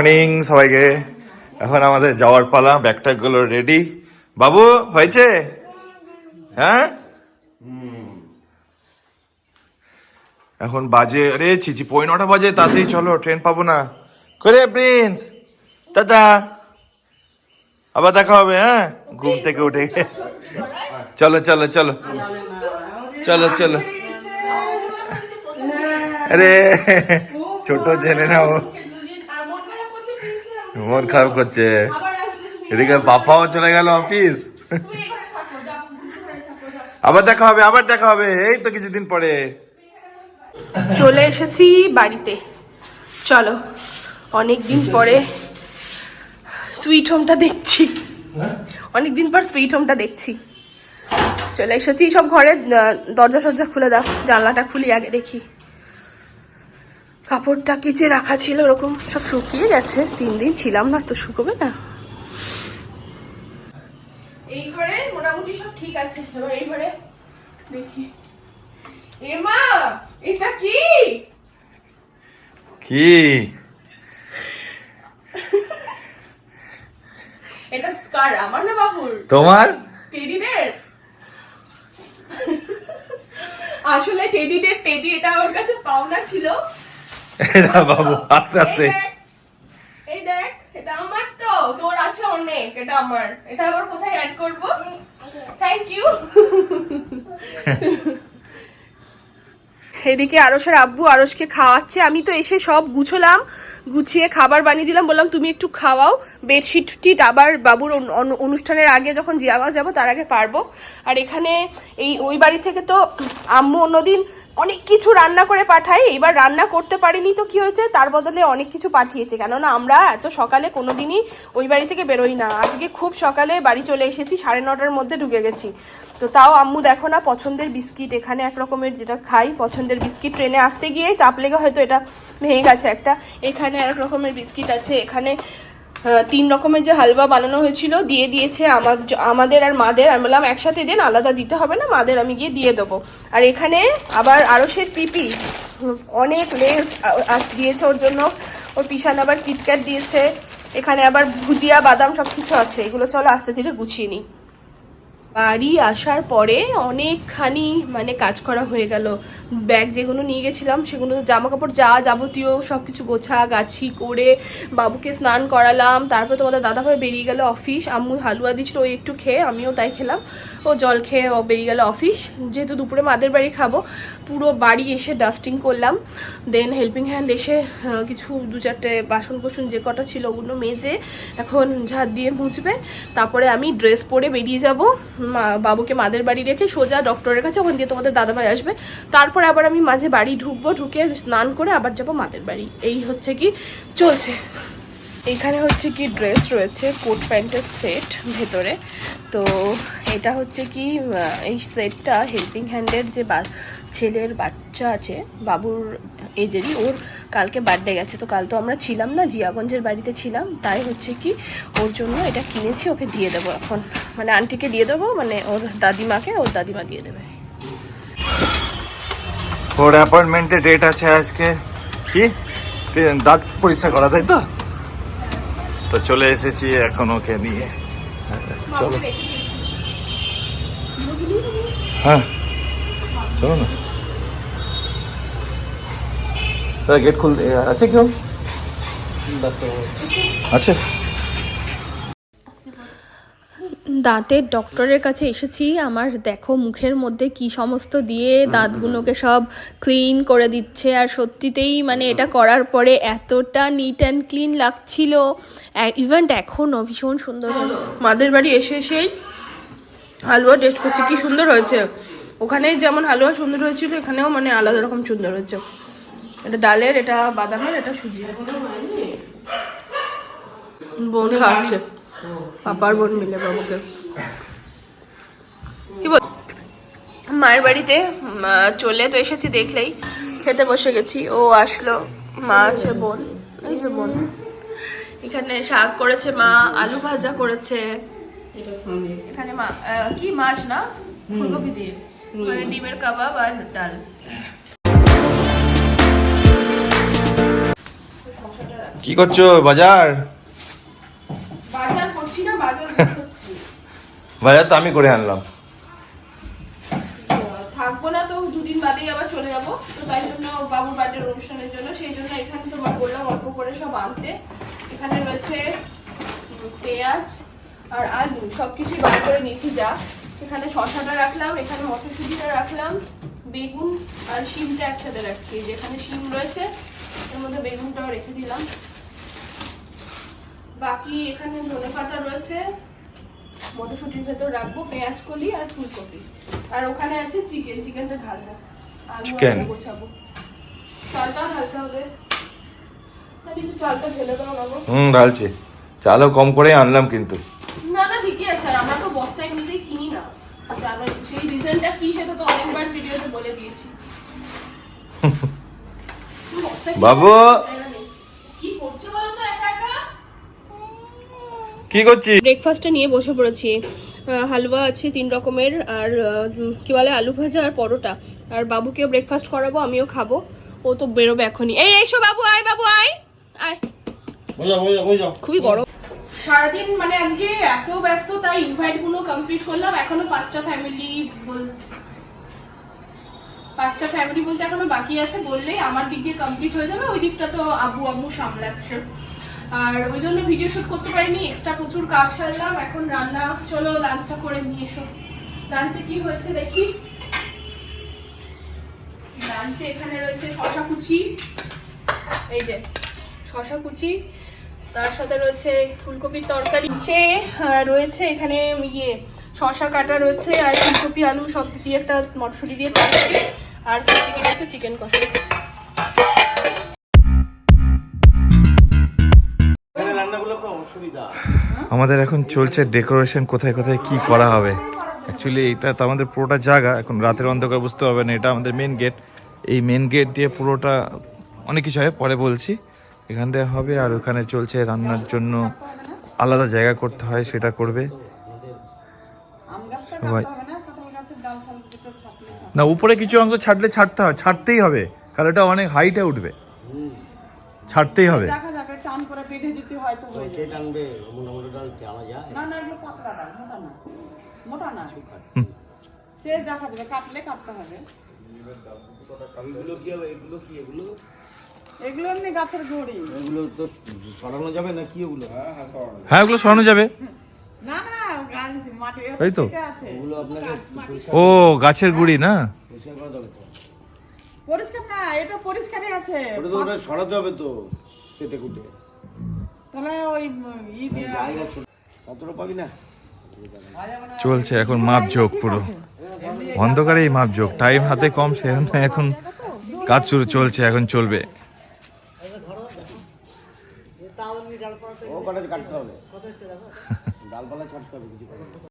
Morning সবাইকে। এখন আমাদের যাওয়ার পালা ব্যাগট্যাগগুলো রেডি বাবু, হয়েছে? হ্যাঁ? এখন বাজে, আরে চিচি পৌনে নটা বাজে, তাড়াতাড়ি চলো, ট্রেন পাবো না। করে প্রিন্স দাদা আবার দেখা হবে হ্যাঁ? ঘুম থেকে উঠে চলো চলো চলো। চলো চলো। আরে, ছোট জেনে না ও মন খারাপ করছে। এদিকে বাপাও চলে গেল অফিস আবার দেখা হবে, আবার দেখা হবে। এই তো কিছুদিন পরে। চলে এসেছি বাড়িতে। চলো অনেক দিন পরে সুইট হোমটা দেখছি। অনেক দিন পর সুইট হোমটা দেখছি। চলে এসেছি, সব ঘরে দরজা সজ্জা খুলে দাও, জানলাটা খুলি, আগে দেখি। কাপড়টা কেচে রাখা ছিল ওরকম সব শুকিয়ে গেছে। তিন দিন ছিলাম না তো শুকোবে না। এই ঘরে মোটামুটি সব ঠিক আছে। এবার এই ঘরে দেখি। এমা এটা কি? কি? এটা কার আমার না বাবুর? তোমার? টেডিদের। আসলে টেডিদের টেডি এটা ওর কাছে পাওনা ছিল। এরা বাবু আস্তে আস্তে। এই দেখ, এটা আমার তো তোর আছে অনেক এটা আমার। এটা আবার কোথায় অ্যাড করব? থ্যাংক ইউ এদিকে আরসের আব্বু আরসকে খাওয়াচ্ছে। আমি তো এসে সব গুছলাম গুছিয়ে খাবার বানিয়ে দিলাম। বললাম তুমি একটু খাওয়াও। বেডশিট টিট আবার বাবুর অনু- অনু- অনুষ্ঠানের আগে যখন জিয়াগঞ্জ যাব তার আগে পারব। আর এখানে এই ওই বাড়ি থেকে তো আম্মু অন্যদিন অনেক কিছু রান্না করে পাঠাই এবার রান্না করতে পারিনি তো কি হয়েছে? তার বদলে অনেক কিছু পাঠিয়েছে। কেননা আমরা এত সকালে কোনোদিনই ওই বাড়ি থেকে বেরোই না। আজকে খুব সকালে বাড়ি চলে এসেছি, সাড়ে নটার মধ্যে ঢুকে গেছি। তো তাও আম্মু দেখো না, পছন্দের বিস্কিট এখানে এক রকমের যেটা খাই, পছন্দের বিস্কিট ট্রেনে আসতে গিয়ে চাপ লেগে হয়তো এটা ভেঙে গেছে একটা। এখানে এক রকমের বিস্কিট আছে, এখানে তিন রকমের যে হালুয়া বানানো হয়েছিল, দিয়ে দিয়েছে আমার আমাদের আর মাদের। আমি বললাম, একসাথে দিন, আলাদা দিতে হবে না, মাদের আমি গিয়ে দিয়ে দেবো। আর এখানে আবার আরও সে পিপি, অনেক লেস দিয়েছে ওর জন্য। ওর পিসান আবার কিটক্যাট দিয়েছে। এখানে আবার ভুজিয়া, বাদাম সব কিছু আছে। এগুলো চলো আস্তে ধীরে গুছিয়ে নিই। বাড়ি আসার পরে অনেকখানি মানে কাজ করা হয়ে গেল। ব্যাগ যেগুলো নিয়ে গেছিলাম, সেগুলো জামা কাপড় যা যাবতীয় সব কিছু গোছা গাছি করে বাবুকে স্নান করালাম। তারপর তোমাদের দাদাভাই বেরিয়ে গেল অফিস। আম্মু হালুয়া দিচ্ছিল ওই একটু খেয়ে, আমিও তাই খেলাম। ও জল খেয়ে ও বেরিয়ে গেল অফিস। যেহেতু দুপুরে মাদের বাড়ি খাব, পুরো বাড়ি এসে ডাস্টিং করলাম। দেন হেল্পিং হ্যান্ড এসে কিছু দু চারটে বাসন কোসন যে কটা ছিল ওগুলো মেজে এখন ঝাঁট দিয়ে মুছবে। তারপরে আমি ড্রেস পরে বেরিয়ে যাব। বাবুকে মাদের বাড়ি রেখে সোজা ডক্টরের কাছে, ওখান দিয়ে তোমাদের দাদাভাই আসবে। তারপরে আবার আমি মাঝে বাড়ি ঢুকবো, ঢুকে স্নান করে আবার যাব মাদের বাড়ি। এই হচ্ছে কি চলছে। এখানে হচ্ছে কি ড্রেস রয়েছে, কোট প্যান্টের সেট ভেতরে। তো এটা হচ্ছে কি এই সেটটা হেল্পিং হ্যান্ডের যে ছেলের বাচ্চা আছে, বাবুর এজেরই ওর কালকে বার্থডে গেছে তো কাল তো আমরা ছিলাম না জিয়াগঞ্জের বাড়িতে ছিলাম তাই হচ্ছে কি ওর জন্য এটা কিনেছি ওকে দিয়ে দেবো এখন। মানে আন্টিকে দিয়ে দেবো মানে ওর দাদিমাকে ওর দাদিমা দিয়ে দেবে। ওর অ্যাপয়েন্টমেন্টের ডেট আছে আজকে। কি? দাঁত পরীক্ষা করা তাই তো? তো চলে এসেছি এখন ওকে নিয়ে। চলো। হ্যাঁ। চলো না। গেট খুল আছে কেউ আছে। দাঁতের ডক্টরের কাছে এসেছি আমার দেখো মুখের মধ্যে কি সমস্ত দিয়ে দাঁতগুলোকে সব ক্লিন করে দিচ্ছে আর সত্যিতেই মানে এটা করার পরে এতটা নিট অ্যান্ড ক্লিন লাগছিল। ইভেন্ট এখনও ভীষণ সুন্দর হয়েছে। মাদের বাড়ি এসে এসেই হালুয়া টেস্ট করছি কি সুন্দর হয়েছে। ওখানে যেমন হালুয়া সুন্দর হয়েছিল এখানেও মানে আলাদা রকম সুন্দর হয়েছে। এটা ডালের এটা বাদামের এটা সুজি বোন খাচ্ছে। পাপার বোন মিলে বাবুকে। কি বল? মায়ের বাড়িতে চলে তো এসেছি দেখলেই। খেতে বসে গেছি। ও আসলো মা আছে বোন। এই যে বোন। এখানে শাক করেছে মা আলু ভাজা করেছে। এখানে মা কি মাছ না? ফুলকপি দিয়ে। মানে ডিমের কাবাব আর ডাল। কি করছ বাজার? বাজার করছি না বাজার করছি। বাজার তো আমি করে আনলাম। থাকব না তো দুদিন বাদেই আবার চলে যাব। তো তাই জন্য বাবুর অনুষ্ঠানের জন্য সেই জন্য এখানে বললাম অল্প করে সব আনতে। এখানে রয়েছে পেঁয়াজ আর আলু সব কিছুই বার করে নিয়েছি যা। এখানে শশাটা রাখলাম এখানে মটরশুঁটিটা রাখলাম বেগুন আর শিমটা একসাথে রাখছি। যেখানে শিম রয়েছে এর মধ্যে বেগুনটাও রেখে দিলাম। বাকি এখানে ধনে পাতা রয়েছে মটরশুটির ভেতর রাখব পেঁয়াজ কলি আর ফুলকপি। আর ওখানে আছে চিকেন চিকেনটা ঢালবো। আলু Chicken? গোছাবো। চালটাও ঢালতে হবে। চালটা ঢেলে দাও বাবু। হুম ঢালছি। চালও কম করে আনলাম কিন্তু। না না ঠিকই আছে। আর আমরা তো কিনি না। জানো সেই রিজনটা কি সেটা তো অনেকবার ভিডিওতে বলে দিয়েছি। বাবু! জায়গা নেই। কি করছে বলো তো একা একা কি করছিস? ব্রেকফাস্টটা নিয়ে বসে পড়েছি। হালুয়া আছে তিন রকমের আর কি বলে আলু ভাজা আর পরোটা। আর বাবুকেও ব্রেকফাস্ট করাবো আমিও খাব। ও তো বেরোবে এখনই। এই এসো বাবু আয় বাবু আয়। আয়। খুবই গরম। সারাদিন মানে আজকে এত ব্যস্ত তাই ইনভাইটগুলো কমপ্লিট করলাম। এখনও পাঁচটা ফ্যামিলি বল পাঁচটা ফ্যামিলি বলতে এখনও বাকি আছে। বললেই আমার দিক দিয়ে কমপ্লিট হয়ে যাবে। ওই দিকটা তো আব্বু আম্মু সামলাচ্ছে। আর ওই জন্য ভিডিও শুট করতে পারিনি এক্সট্রা প্রচুর কাজ সারলাম, এখন রান্না, চলো লাঞ্চটা করে নিয়ে এসো। লাঞ্চে কি হয়েছে দেখি? লাঞ্চে এখানে রয়েছে শশা কুচি। এই যে শশা কুচি, তার সাথে রয়েছে ফুলকপির তরকারি। নিচে রয়েছে এখানে ইয়ে শশা কাটা রয়েছে, আর ফুলকপি, আলু সব দিয়ে একটা মটরশুঁটি দিয়ে তরকারি আর চিকেন চিকেন কষা আমাদের এখন চলছে ডেকোরেশন কোথায় কোথায় কি করা হবে। অ্যাকচুয়ালি এটা তো আমাদের পুরোটা জায়গা এখন রাতের অন্ধকার বুঝতে পারবে না এটা আমাদের মেন গেট এই মেন গেট দিয়ে পুরোটা অনেক কিছু হয় পরে বলছি। এখান থেকে হবে আর ওখানে চলছে রান্নার জন্য আলাদা জায়গা করতে হয় সেটা করবে। সবাই। না উপরে কিছু অংশ ছাড়লে ছাড়তে হয় ছাড়তেই হবে কারণ এটা অনেক হাইটে উঠবে। ছাড়তেই হবে। যদি হয়ে কে টানবে? মোটামুটি ডাল টানা যায় না না এগুলো পাতলা ডাল মোটা না। মোটা না। সে দেখা যাবে কাটলে কাটতে হবে। এগুলো কি হবে এগুলো কি এগুলো? এগুলো এমনি গাছের গুঁড়ি। এগুলো তো সরানো যাবে না কি এগুলো? হ্যাঁ ওগুলো সরানো যাবে। না না গাছ তো। এটা আছে। এগুলো আপনাকে ও গাছের গুড়ি না? পরিষ্কার করা যাবে তো। পরিষ্কার না এটা পরিষ্কারই আছে। ওটা তো সরাতে হবে তো কেটে কুটে। তাহলে ওই ই দিয়ে কতটা পাবি না? চলছে এখন মাপ যোগ পুরো। অন্ধকারেই মাপ যোগ টাইম হাতে কম সেখানে এখন কাজ শুরু চলছে এখন চলবে। ও কাটতে হবে। ডালপালা ছাড়তে হবে।